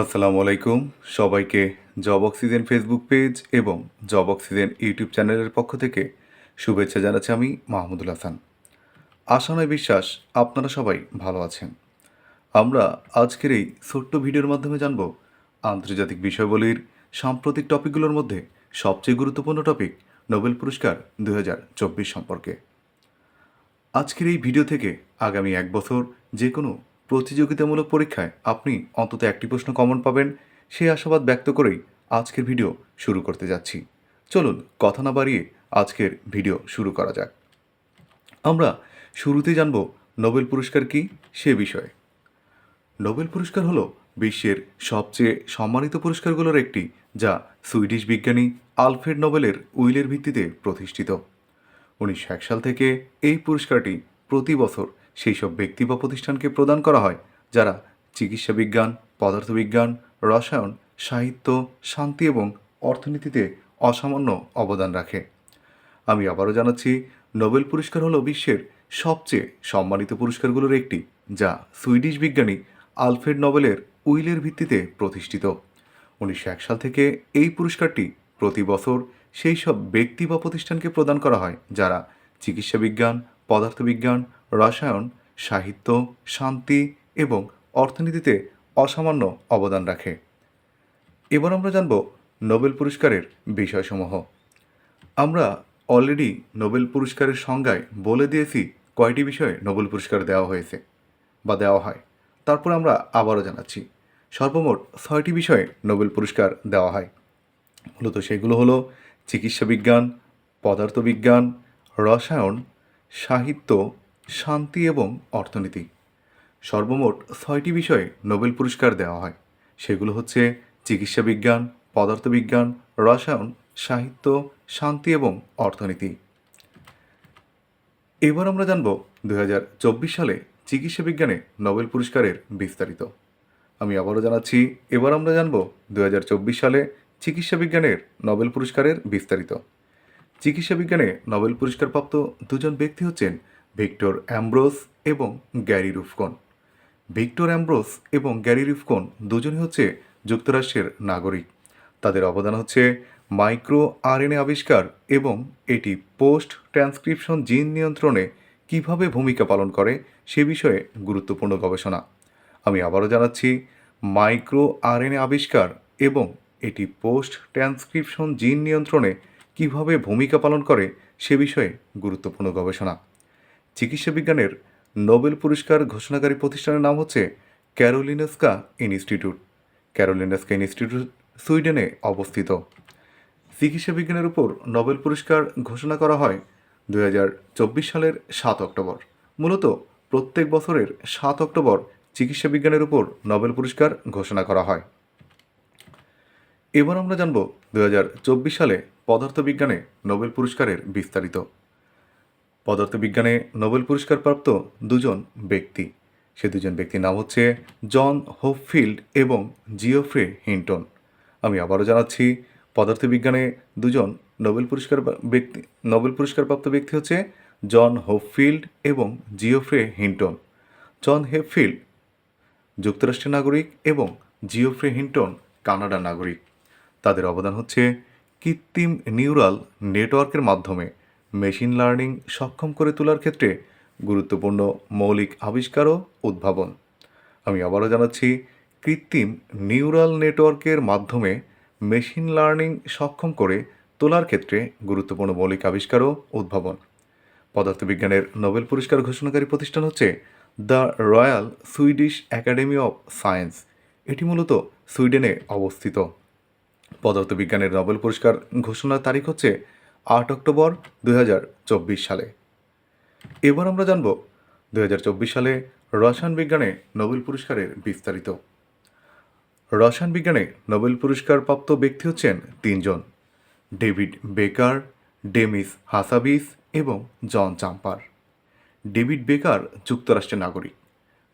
আসসালামু আলাইকুম। সবাইকে জব অক্সিজেন ফেসবুক পেজ এবং জব অক্সিজেন ইউটিউব চ্যানেলের পক্ষ থেকে শুভেচ্ছা জানাচ্ছি আমি মাহমুদুল হাসান। আশা নয় বিশ্বাস, আপনারা সবাই ভালো আছেন। আমরা আজকের এই ছোট্ট ভিডিওর মাধ্যমে জানব আন্তর্জাতিক বিষয়বলির সাম্প্রতিক টপিকগুলোর মধ্যে সবচেয়ে গুরুত্বপূর্ণ টপিক নোবেল পুরস্কার দু হাজার চব্বিশ সম্পর্কে। আজকের এই ভিডিও থেকে আগামী এক বছর যে কোনো প্রতিযোগিতামূলক পরীক্ষায় আপনি অন্তত একটি প্রশ্ন কমন পাবেন, সেই আশাবাদ ব্যক্ত করেই আজকের ভিডিও শুরু করতে যাচ্ছি। চলুন কথা না বাড়িয়ে আজকের ভিডিও শুরু করা যাক। আমরা শুরুতেই জানব নোবেল পুরস্কার কি সে বিষয়ে। নোবেল পুরস্কার হলো বিশ্বের সবচেয়ে সম্মানিত পুরস্কারগুলোর একটি, যা সুইডিশ বিজ্ঞানী আলফ্রেড নোবেলের উইলের ভিত্তিতে প্রতিষ্ঠিত। উনিশশো এক সাল থেকে এই পুরস্কারটি প্রতি বছর সেই সব ব্যক্তি বা প্রতিষ্ঠানকে প্রদান করা হয়, যারা চিকিৎসা বিজ্ঞান, পদার্থবিজ্ঞান, রসায়ন, সাহিত্য, শান্তি এবং অর্থনীতিতে অসামান্য অবদান রাখে। আমি আবারও জানাচ্ছি, নোবেল পুরস্কার হলো বিশ্বের সবচেয়ে সম্মানিত পুরস্কারগুলোর একটি, যা সুইডিশ বিজ্ঞানী আলফ্রেড নোবেলের উইলের ভিত্তিতে প্রতিষ্ঠিত। উনিশশো এক সাল থেকে এই পুরস্কারটি প্রতি বছর সেই সব ব্যক্তি বা প্রতিষ্ঠানকে প্রদান করা হয়, যারা চিকিৎসা বিজ্ঞান, পদার্থবিজ্ঞান রসায়ন, সাহিত্য, শান্তি এবং অর্থনীতিতে অসামান্য অবদান রাখে। এবার আমরা জানব নোবেল পুরস্কারের বিষয়সমূহ। আমরা অলরেডি নোবেল পুরস্কারের সংজ্ঞায় বলে দিয়েছি কয়টি বিষয়ে নোবেল পুরস্কার দেওয়া হয়েছে বা দেওয়া হয়। তারপর আমরা আবারও জানাচ্ছি, সর্বমোট ছয়টি বিষয়ে নোবেল পুরস্কার দেওয়া হয়। মূলত সেগুলো হলো চিকিৎসা বিজ্ঞান পদার্থবিজ্ঞান, রসায়ন, সাহিত্য শান্তি এবং অর্থনীতি। সর্বমোট ছয়টি বিষয়ে নোবেল পুরস্কার দেওয়া হয়। সেগুলো হচ্ছে চিকিৎসা বিজ্ঞান, পদার্থবিজ্ঞান, রসায়ন, সাহিত্য, শান্তি এবং অর্থনীতি। এবার আমরা জানব দু হাজার চব্বিশ সালে চিকিৎসা বিজ্ঞানে নোবেল পুরস্কারের বিস্তারিত। আমি আবারও জানাচ্ছি, এবার আমরা জানব দু সালে চিকিৎসা বিজ্ঞানের নোবেল পুরস্কারের বিস্তারিত। চিকিৎসা বিজ্ঞানে নোবেল পুরস্কারপ্রাপ্ত দুজন ব্যক্তি হচ্ছেন ভিক্টর অ্যাম্ব্রোস এবং গ্যারি রুফকন। ভিক্টর অ্যাম্ব্রোস এবং গ্যারি রুফকন দুজনই হচ্ছে যুক্তরাষ্ট্রের নাগরিক। তাদের অবদান হচ্ছে মাইক্রো আরএনএ আবিষ্কার এবং এটি পোস্ট ট্রান্সক্রিপশন জিন নিয়ন্ত্রণে কীভাবে ভূমিকা পালন করে সে বিষয়ে গুরুত্বপূর্ণ গবেষণা। আমি আবারও জানাচ্ছি, মাইক্রো আরএনএ আবিষ্কার এবং এটি পোস্ট ট্রান্সক্রিপশন জিন নিয়ন্ত্রণে কীভাবে ভূমিকা পালন করে সে বিষয়ে গুরুত্বপূর্ণ গবেষণা। চিকিৎসা বিজ্ঞানের নোবেল পুরস্কার ঘোষণাকারী প্রতিষ্ঠানের নাম হচ্ছে ক্যারোলিনাস্কা ইনস্টিটিউট। ক্যারোলিনাস্কা ইনস্টিটিউট সুইডেনে অবস্থিত। চিকিৎসা বিজ্ঞানের উপর নোবেল পুরস্কার ঘোষণা করা হয় দু হাজার চব্বিশ সালের সাত অক্টোবর। মূলত প্রত্যেক বছরের সাত অক্টোবর চিকিৎসা বিজ্ঞানের উপর নোবেল পুরস্কার ঘোষণা করা হয়। এবার আমরা জানব দু হাজার চব্বিশ সালে পদার্থবিজ্ঞানে নোবেল পুরস্কারের বিস্তারিত। পদার্থবিজ্ঞানে নোবেল পুরস্কারপ্রাপ্ত দুজন ব্যক্তি। সে দুজন ব্যক্তির নাম হচ্ছে জন হোপফিল্ড এবং জিওফ্রে হিন্টন। আমি আবারও জানাচ্ছি, পদার্থবিজ্ঞানে দুজন নোবেল পুরস্কার ব্যক্তি, নোবেল পুরস্কারপ্রাপ্ত ব্যক্তি হচ্ছে জন হোপফিল্ড এবং জিওফ্রে হিন্টন। জন হেপফিল্ড যুক্তরাষ্ট্রের নাগরিক এবং জিওফ্রে হিন্টন কানাডার নাগরিক। তাদের অবদান হচ্ছে কৃত্রিম নিউরাল নেটওয়ার্কের মাধ্যমে। মেশিন লার্নিং সক্ষম করে তোলার ক্ষেত্রে গুরুত্বপূর্ণ মৌলিক আবিষ্কার ও উদ্ভাবন। আমি আবারও জানাচ্ছি, কৃত্রিম নিউরাল নেটওয়ার্কের মাধ্যমে মেশিন লার্নিং সক্ষম করে তোলার ক্ষেত্রে গুরুত্বপূর্ণ মৌলিক আবিষ্কার ও উদ্ভাবন। পদার্থবিজ্ঞানের নোবেল পুরস্কার ঘোষণাকারী প্রতিষ্ঠান হচ্ছে the Royal Swedish Academy of Science. এটি মূলত সুইডেনে অবস্থিত। পদার্থবিজ্ঞানের নোবেল পুরস্কার ঘোষণার তারিখ হচ্ছে আট অক্টোবর দু হাজার চব্বিশ সালে। এবার আমরা জানব দু হাজার চব্বিশ সালে রসায়ন বিজ্ঞানে নোবেল পুরস্কারের বিস্তারিত। রসায়ন বিজ্ঞানে নোবেল পুরস্কার প্রাপ্ত ব্যক্তি হচ্ছেন তিনজন, ডেভিড বেকার, ডেমিস হাসাবিস এবং জন চাম্পার। ডেভিড বেকার যুক্তরাষ্ট্রের নাগরিক,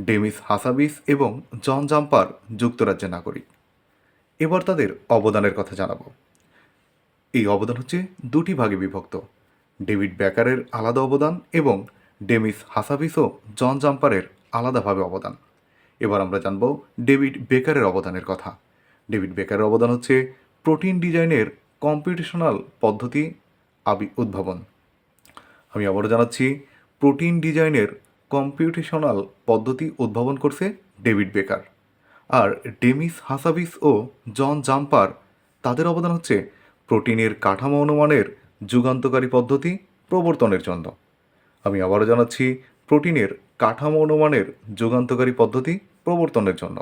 ডেমিস হাসাবিস এবং জন জাম্পার যুক্তরাজ্যের নাগরিক। এবার তাদের অবদানের কথা জানাব। এই অবদান হচ্ছে দুটি ভাগে বিভক্ত। ডেভিড ব্যাকারের আলাদা অবদান এবং ডেমিস হাসাবিস ও জন জাম্পারের আলাদাভাবে অবদান। এবার আমরা জানব ডেভিড বেকারের অবদানের কথা। ডেভিড বেকারের অবদান হচ্ছে প্রোটিন ডিজাইনের কম্পিটিশনাল পদ্ধতি আবি উদ্ভাবন আমি আবারও জানাচ্ছি, প্রোটিন ডিজাইনের কম্পিউটেশনাল পদ্ধতি উদ্ভাবন করছে ডেভিড বেকার আর ডেমিস হাসাবিস ও জন জাম্পার, তাদের অবদান হচ্ছে প্রোটিনের কাঠামো অনুমানের যুগান্তকারী পদ্ধতি প্রবর্তনের জন্য। আমি আবারও জানাচ্ছি, প্রোটিনের কাঠামো অনুমানের যুগান্তকারী পদ্ধতি প্রবর্তনের জন্য।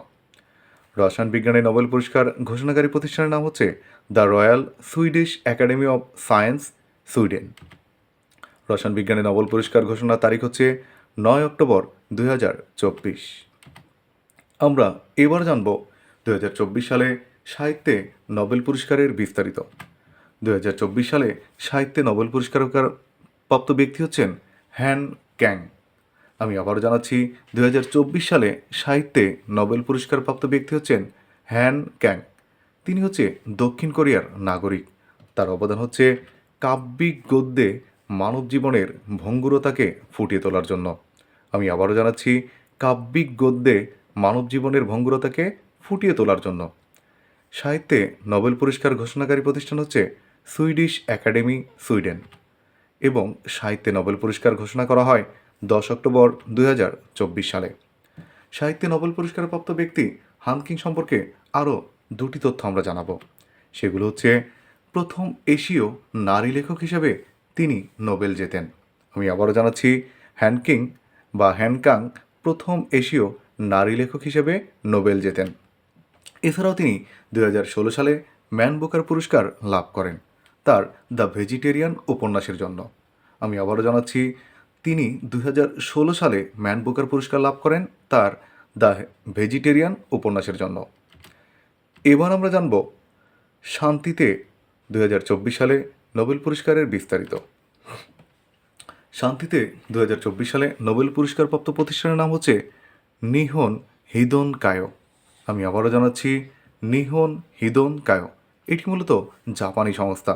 রসায়ন বিজ্ঞানে নোবেল পুরস্কার ঘোষণাকারী প্রতিষ্ঠানের নাম হচ্ছে the Royal Swedish Academy of Science, Sweden. রসায়ন বিজ্ঞানে নোবেল পুরস্কার ঘোষণার তারিখ হচ্ছে নয় অক্টোবর দুই হাজার চব্বিশ। আমরা এবার জানব দু হাজার চব্বিশ সালে সাহিত্যে নোবেল পুরস্কারের বিস্তারিত। দু হাজার চব্বিশ সালে সাহিত্যে নোবেল পুরস্কার প্রাপ্ত ব্যক্তি হচ্ছেন হ্যান ক্যাং। আমি আবারও জানাচ্ছি দু হাজার চব্বিশ সালে সাহিত্যে নোবেল পুরস্কার প্রাপ্ত ব্যক্তি হচ্ছেন হ্যান ক্যাং। তিনি হচ্ছে দক্ষিণ কোরিয়ার নাগরিক। তার অবদান হচ্ছে কাব্যিক গদ্যে মানব জীবনের ভঙ্গুরতাকে ফুটিয়ে তোলার জন্য। আমি আবারও জানাচ্ছি, কাব্যিক গদ্যে মানব জীবনের ভঙ্গুরতাকে ফুটিয়ে তোলার জন্য। সাহিত্যে নোবেল পুরস্কার ঘোষণাকারী প্রতিষ্ঠান হচ্ছে সুইডিশ একাডেমি, সুইডেন এবং সাহিত্যে নোবেল পুরস্কার ঘোষণা করা হয় দশ অক্টোবর দুই হাজার চব্বিশ সালে। সাহিত্যে নোবেল পুরস্কারপ্রাপ্ত ব্যক্তি হানকিং সম্পর্কে আরও দুটি তথ্য আমরা জানাব। সেগুলো হচ্ছে, প্রথম এশীয় নারী লেখক হিসেবে তিনি নোবেল জেতেন। আমি আবারও জানাচ্ছি, হ্যানকিং বা হ্যানকাং প্রথম এশীয় নারী লেখক হিসেবে নোবেল জেতেন। এছাড়াও তিনি দু হাজার ষোলো সালে ম্যান বুকার পুরস্কার লাভ করেন। তার দ্য ভেজিটেরিয়ান উপন্যাসের জন্য। আমি আবারও জানাচ্ছি, তিনি দু হাজার ষোলো সালে ম্যান বুকার পুরস্কার লাভ করেন তার দ্য ভেজিটেরিয়ান উপন্যাসের জন্য। এবার আমরা জানব, শান্তিতে দু হাজার চব্বিশ সালে নোবেল পুরস্কারের বিস্তারিত। শান্তিতে দু হাজার চব্বিশ সালে নোবেল পুরস্কারপ্রাপ্ত প্রতিষ্ঠানের নাম হচ্ছে নিহন হিদন কায়ো। আমি আবারও জানাচ্ছি, নিহন হিদন কায়ো। এটি মূলত জাপানি সংস্থা।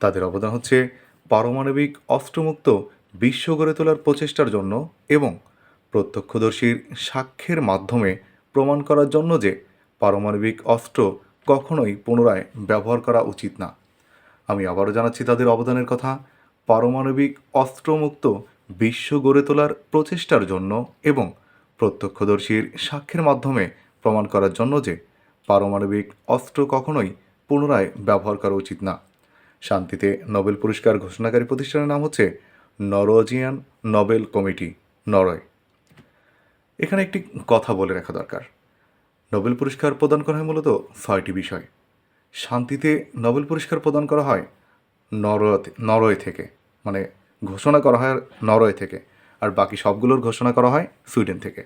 তাদের অবদান হচ্ছে পারমাণবিক অস্ত্রমুক্ত বিশ্ব গড়ে তোলার প্রচেষ্টার জন্য এবং প্রত্যক্ষদর্শীর সাক্ষ্যের মাধ্যমে প্রমাণ করার জন্য যে পারমাণবিক অস্ত্র কখনোই পুনরায় ব্যবহার করা উচিত না। আমি আবারও জানাচ্ছি তাদের অবদানের কথা, পারমাণবিক অস্ত্রমুক্ত বিশ্ব গড়ে তোলার প্রচেষ্টার জন্য এবং প্রত্যক্ষদর্শীর সাক্ষ্যের মাধ্যমে প্রমাণ করার জন্য যে পারমাণবিক অস্ত্র কখনোই পুনরায় ব্যবহার করা উচিত না। শান্তিতে নোবেল পুরস্কার ঘোষণাকারী প্রতিষ্ঠানের নাম হচ্ছে নরওয়েজিয়ান নোবেল কমিটি, নরওয়ে। এখানে একটি কথা বলে রাখা দরকার। নোবেল পুরস্কার প্রদান করা হয় মূলত ছয়টি বিষয়। শান্তিতে নোবেল পুরস্কার প্রদান করা হয় নরওয়েতে, নরওয়ে থেকে। মানে ঘোষণা করা হয় নরওয়ে থেকে। আর বাকি সবগুলোর ঘোষণা করা হয় সুইডেন থেকে।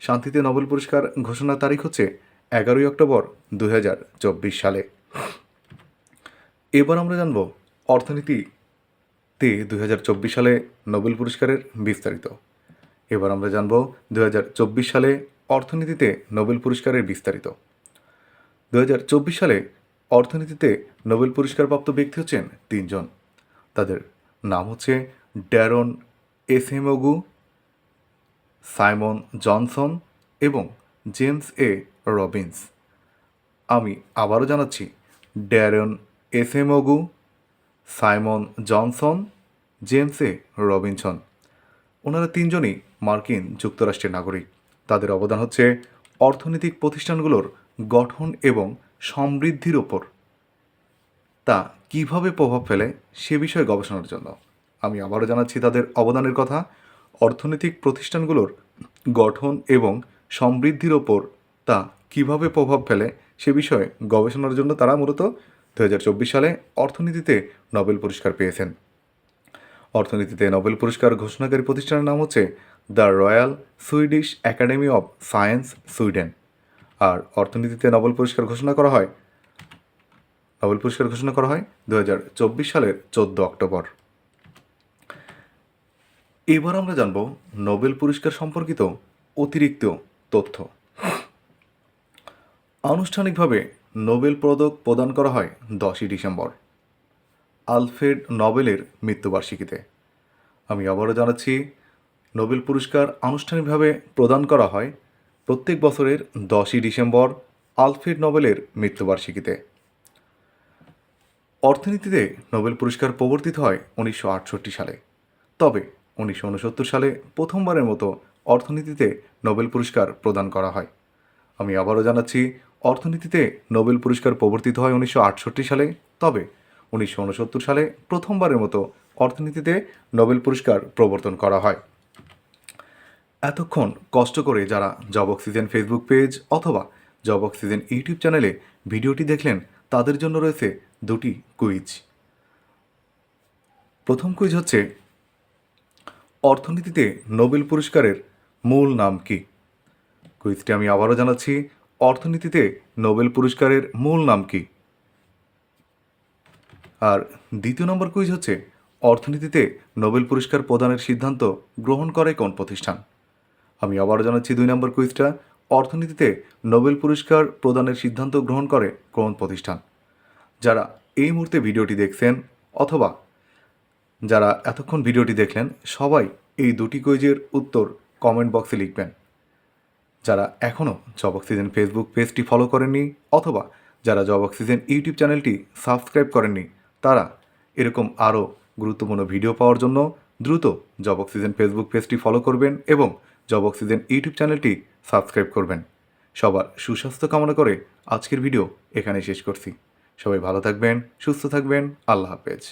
শান্তিতে নোবেল পুরস্কার ঘোষণার তারিখ হচ্ছে এগারোই অক্টোবর দু হাজার চব্বিশ সালে। এবার আমরা জানব অর্থনীতিতে দু হাজার চব্বিশ সালে নোবেল পুরস্কারের বিস্তারিত। এবার আমরা জানব দু হাজার চব্বিশ সালে অর্থনীতিতে নোবেল পুরস্কারের বিস্তারিত। দু হাজার চব্বিশ সালে অর্থনীতিতে নোবেল পুরস্কারপ্রাপ্ত ব্যক্তি হচ্ছেন তিনজন। তাদের নাম হচ্ছে ড্যারন এসেমোগু, সাইমন জনসন এবং জেমস এ রবিন্স। আমি আবারও জানাচ্ছি, Daron Acemoglu Simon Johnson, James A Robinson. ওনারা তিনজনই মার্কিন যুক্তরাষ্ট্রের নাগরিক। তাদের অবদান হচ্ছে অর্থনৈতিক প্রতিষ্ঠানগুলোর গঠন এবং সমৃদ্ধির ওপর তা কীভাবে প্রভাব ফেলে সে বিষয়ে গবেষণার জন্য। আমি আবারও জানাচ্ছি তাদের অবদানের কথা। অর্থনৈতিক প্রতিষ্ঠানগুলোর গঠন এবং সমৃদ্ধির ওপর তা কীভাবে প্রভাব ফেলে সে বিষয়ে গবেষণার জন্য তারা মূলত দু হাজার চব্বিশ সালে অর্থনীতিতে নোবেল পুরস্কার পেয়েছেন। অর্থনীতিতে নোবেল পুরস্কার ঘোষণাকারী প্রতিষ্ঠানের নাম হচ্ছে the Royal Swedish Academy of Science Sweden. আর অর্থনীতিতে নোবেল পুরস্কার ঘোষণা করা হয়, নোবেল পুরস্কার ঘোষণা করা হয় দু হাজার চব্বিশ সালের চোদ্দ অক্টোবর। এবার আমরা জানব নোবেল পুরস্কার সম্পর্কিত অতিরিক্ত তথ্য। আনুষ্ঠানিকভাবে নোবেল পদক প্রদান করা হয় দশই ডিসেম্বর। আলফ্রেড নোবেলের মৃত্যুবার্ষিকীতে। আমি আবারও জানাচ্ছি, নোবেল পুরস্কার আনুষ্ঠানিকভাবে প্রদান করা হয় প্রত্যেক বছরের দশই ডিসেম্বর আলফ্রেড নোবেলের মৃত্যুবার্ষিকীতে। অর্থনীতিতে নোবেল পুরস্কার প্রবর্তিত হয় উনিশশো আটষট্টি সালে। তবে উনিশশো উনসত্তর সালে প্রথমবারের মতো অর্থনীতিতে নোবেল পুরস্কার প্রদান করা হয়। আমি আবারও জানাচ্ছি অর্থনীতিতে নোবেল পুরস্কার প্রবর্তিত হয় উনিশশো আটষট্টি সালে। তবে উনিশশো উনসত্তর সালে প্রথমবারের মতো অর্থনীতিতে নোবেল পুরস্কার প্রবর্তন করা হয়। এতক্ষণ কষ্ট করে যারা জব অক্সিজেন ফেসবুক পেজ অথবা জব অক্সিজেন ইউটিউব চ্যানেলে ভিডিওটি দেখলেন, তাদের জন্য রয়েছে দুটি কুইজ। প্রথম কুইজ হচ্ছে, অর্থনীতিতে নোবেল পুরস্কারের মূল নাম কি? কুইজটি আমি আবারও জানাচ্ছি অর্থনীতিতে নোবেল পুরস্কারের মূল নাম কি? আর দ্বিতীয় নম্বর কুইজ হচ্ছে, অর্থনীতিতে নোবেল পুরস্কার প্রদানের সিদ্ধান্ত গ্রহণ করে কোন প্রতিষ্ঠান? আমি আবারও জানাচ্ছি দুই নম্বর কুইজটা, অর্থনীতিতে নোবেল পুরস্কার প্রদানের সিদ্ধান্ত গ্রহণ করে কোন প্রতিষ্ঠান? যারা এই মুহূর্তে ভিডিওটি দেখছেন অথবা যারা এতক্ষণ ভিডিওটি দেখলেন, সবাই এই দুটি কুইজের উত্তর কমেন্ট বক্সে লিখবেন। যারা এখনও জব অক্সিজেন ফেসবুক পেজটি ফলো করেননি অথবা যারা জব অক্সিজেন ইউটিউব চ্যানেলটি সাবস্ক্রাইব করেননি, তারা এরকম আরও গুরুত্বপূর্ণ ভিডিও পাওয়ার জন্য দ্রুত জব অক্সিজেন ফেসবুক পেজটি ফলো করবেন এবং জব অক্সিজেন ইউটিউব চ্যানেলটি সাবস্ক্রাইব করবেন। সবার সুস্বাস্থ্য কামনা করে আজকের ভিডিও এখানে শেষ করছি। সবাই ভালো থাকবেন, সুস্থ থাকবেন, আল্লাহ হাফেজ।